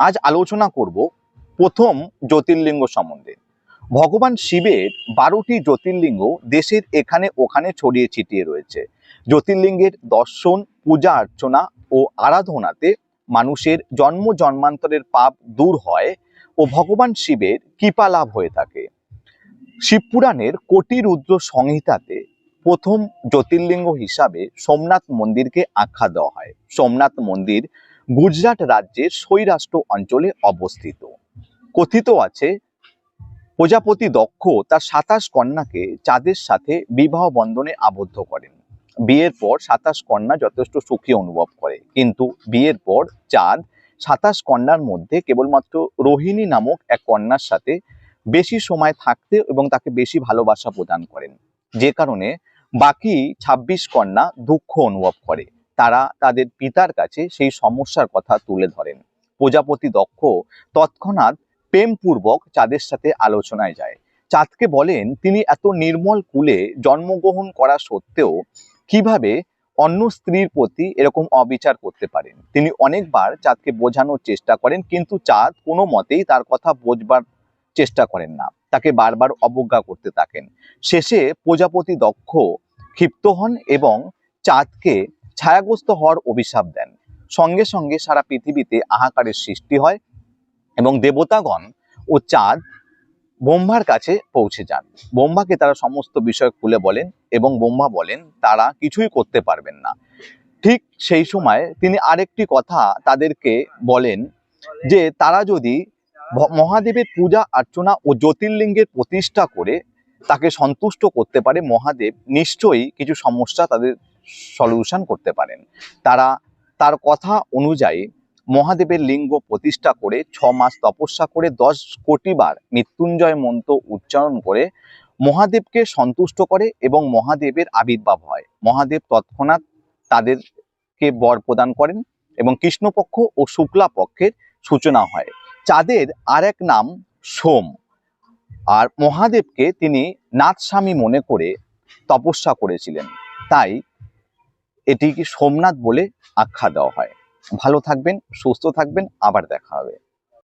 আজ আলোচনা করব প্রথম জ্যোতির্লিঙ্গ সম্বন্ধে। ভগবান শিবের বারোটি জ্যোতির্লিঙ্গ দেশের এখানে ওখানে ছড়িয়ে ছিটিয়ে রয়েছে। জ্যোতির্লিঙ্গের দর্শন, পূজা অর্চনা ও আরাধনাতে মানুষের জন্ম জন্মান্তরের পাপ দূর হয় ও ভগবান শিবের কৃপা লাভ হয়ে থাকে। শিবপুরাণের কোটি রুদ্র সংহিতাতে প্রথম জ্যোতির্লিঙ্গ হিসাবে সোমনাথ মন্দিরকে আখ্যা দেওয়া হয়। সোমনাথ মন্দির গুজরাট রাজ্যের সৈরাষ্ট্র অঞ্চলে অবস্থিত। কথিত আছে, প্রজাপতি দক্ষ তার সাতাশ কন্যাকে চাঁদের সাথে বিবাহ বন্ধনে আবদ্ধ করেন। বিয়ের পর সাতাশ কন্যা যথেষ্ট সুখী অনুভব করে, কিন্তু বিয়ের পর চাঁদ সাতাশ কন্যার মধ্যে কেবলমাত্র রোহিণী নামক এক কন্যার সাথে বেশি সময় থাকতে এবং তাকে বেশি ভালোবাসা প্রদান করেন। যে কারণে বাকি ২৬ কন্যা দুঃখ অনুভব করে। তারা তাদের পিতার কাছে সেই সমস্যার কথা তুলে ধরেন। প্রজাপতি দক্ষ তৎক্ষণাৎ প্রেমপূর্বক চাঁদের সাথে আলোচনায় যায়। চাঁদকে বলেন, তিনি এত নির্মল কুলে জন্মগ্রহণ করা সত্ত্বেও কীভাবে অন্য স্ত্রীর প্রতি এরকম অবিচার করতে পারেন? তিনি অনেকবার চাঁদকে বোঝানোর চেষ্টা করেন, কিন্তু চাঁদ কোনো মতেই তার কথা বোঝবার চেষ্টা করেন না। তাকে বারবার অবজ্ঞা করতে থাকেন। শেষে প্রজাপতি দক্ষ ক্ষিপ্ত হন এবং চাঁদকে ছায়াগ্রস্ত হওয়ার অভিশাপ দেন। সঙ্গে সঙ্গে সারা পৃথিবীতে আহাকারের সৃষ্টি হয় এবং দেবতাগণ ও চাঁদ ব্রহ্মার কাছে পৌঁছে যান। ব্রহ্মাকে তারা সমস্ত বিষয় খুলে বলেন এবং ব্রহ্মা বলেন, তারা কিছুই করতে পারবেন না। ঠিক সেই সময় তিনি আরেকটি কথা তাদেরকে বলেন যে, তারা যদি মহাদেবের পূজা, অর্চনা ও জ্যোতির্লিঙ্গের প্রতিষ্ঠা করে তাকে সন্তুষ্ট করতে পারে, মহাদেব নিশ্চয়ই কিছু সমস্যা তাদের সলিউশন করতে পারেন। তারা, তার কথা অনুযায়ী মহাদেবের লিঙ্গ প্রতিষ্ঠা করে ছ মাস তপস্যা করে দশ কোটি বার মৃত্যুঞ্জয় মন্ত্র উচ্চারণ করে মহাদেবকে সন্তুষ্ট করে এবং মহাদেবের আবির্ভাব হয়। মহাদেব তৎক্ষণাৎ তাদেরকে বর প্রদান করেন এবং কৃষ্ণপক্ষ ও শুক্লা পক্ষের সূচনা হয়। চাঁদের আর এক নাম সোম। আর মহাদেবকে তিনি নাথস্বামী মনে করে তপস্যা করেছিলেন। তাই এটিকে সোমনাথ বলে আখ্যা দেওয়া হয়। ভালো থাকবেন সুস্থ থাকবেন আবার দেখা হবে।